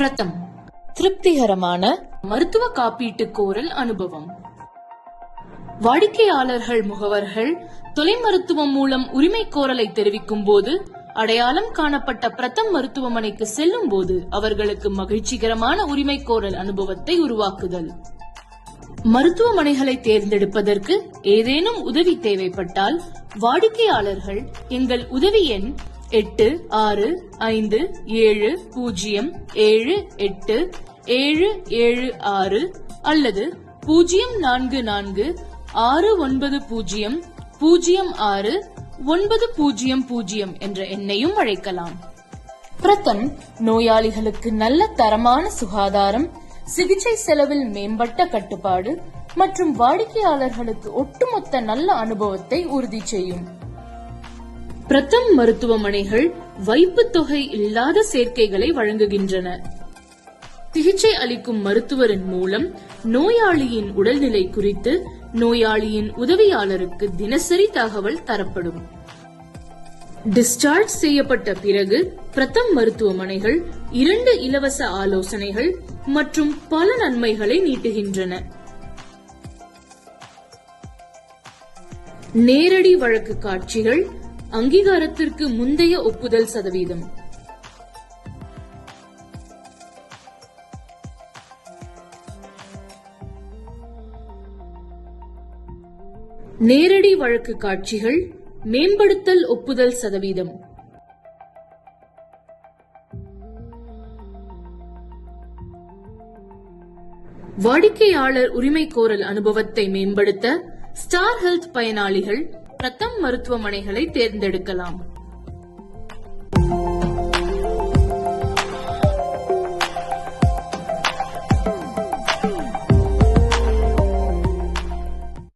பிரதம். திருப்திகரமான மருத்துவ காப்பீட்டு கோரல் அனுபவம். வாடிக்கையாளர்கள் முகவர்கள் தொலை மருத்துவம் மூலம் உரிமை கோரலை தெரிவிக்கும் போது அடையாளம் காணப்பட்ட பிரதம் மருத்துவமனைக்கு செல்லும் போது அவர்களுக்கு மகிழ்ச்சிகரமான உரிமை கோரல் அனுபவத்தை உருவாக்குதல். மருத்துவமனைகளை தேர்ந்தெடுப்பதற்கு ஏதேனும் உதவி தேவைப்பட்டால் வாடிக்கையாளர்கள் எங்கள் உதவி எண் எட்டு ஆறு ஐந்து ஏழு பூஜ்ஜியம் ஏழு எட்டு ஏழு ஏழு ஆறு அல்லது பூஜ்ஜியம் நான்கு நான்கு ஆறு ஒன்பது பூஜ்ஜியம் பூஜ்ஜியம் ஆறு ஒன்பது பூஜ்ஜியம் பூஜ்ஜியம் என்ற எண்ணையும் அழைக்கலாம். பிரதம் நோயாளிகளுக்கு நல்ல தரமான சுகாதாரம் சிகிச்சை செலவில் மேம்பட்ட கட்டுப்பாடு மற்றும் வாடிக்கையாளர்களுக்கு ஒட்டுமொத்த நல்ல அனுபவத்தை உறுதி செய்யும். பிரதம் மருத்துவமனைகள் வைப்பு தொகை இல்லாத சேர்க்கைகளை வழங்குகின்றன. சிகிச்சை அளிக்கும் மருத்துவரின் மூலம் நோயாளியின் உடல்நிலை குறித்து நோயாளியின் உதவியாளருக்கு தினசரி தகவல் தரப்படும். டிஸ்சார்ஜ் செய்யப்பட்ட பிறகு பிரதம் மருத்துவமனைகள் இரண்டு இலவச ஆலோசனைகள் மற்றும் பல நன்மைகளை நீட்டுகின்றன. நேரடி வழக்கு காட்சிகள் அங்கீகாரத்திற்கு முந்தைய ஒப்புதல் சதவீதம். நேரடி வழக்கு காட்சிகள் மேம்படுத்தல் ஒப்புதல் சதவீதம். வாடிக்கையாளர் உரிமை கோரல் அனுபவத்தை மேம்படுத்த ஸ்டார் ஹெல்த் பயனாளிகள் பிரதம் மருத்துவமனைகளை தேர்ந்தெடுக்கலாம்.